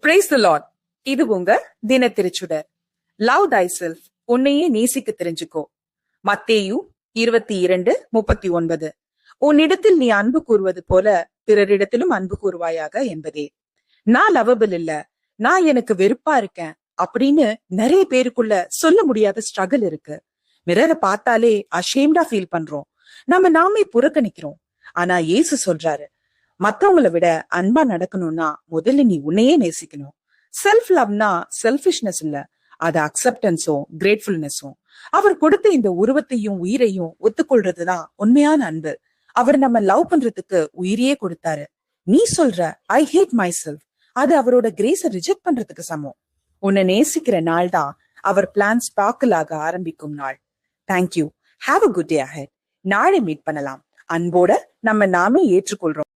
Praise the Lord இது உங்க தின திருச்சுடர் லவ் தை செல்ஃப் உன்னையே நேசிக்க தெரிஞ்சுக்கோ. மத்தேயு இருபத்தி இரண்டு முப்பத்தி ஒன்பது உன்னிடத்தில் நீ அன்பு கூறுவது போல பிறரிடத்திலும் அன்பு கூறுவாயாக என்பதே. நான் லவபிள் இல்ல. நான் எனக்கு வெறுப்பா இருக்கேன் அப்படின்னு நிறைய பேருக்குள்ள சொல்ல முடியாத ஸ்ட்ரகிள் இருக்கு. மிரரை பார்த்தாலே அஷேம்டா ஃபீல் பண்றோம். நம்ம நாமே புறக்கணிக்கிறோம். ஆனா இயேசு சொல்றாரு மத்தவங்களை விட அன்பா நடக்கணும்னா முதல்ல நீ உன்னையே நேசிக்கணும். செல்ஃப் லவ்னா செல்ஃபிஷ்னஸ் இல்ல. அது அக்செப்டன்ஸும் கிரேட்ஃபுல்னஸும் அவர் கொடுத்த இந்த உருவத்தையும் உயிரையும் ஒத்துக்கொள்றதுதான் உண்மையான அன்பு. அவர் நம்ம லவ் பண்றதுக்கு உயிரையே கொடுத்தாரு. நீ சொல்ற ஐ ஹேட் மை செல்ஃப் அது அவரோட கிரேஸ ரிஜெக்ட் பண்றதுக்கு சமம். உன்னை நேசிக்கிற நாள் தான் அவர் பிளான் ஸ்பார்க்கிள் ஆக ஆரம்பிக்கும் நாள். Thank you have a good day ahead நாளை மீட் பண்ணலாம். அன்போட நம்ம நாமே ஏற்றுக்கொள்றோம்.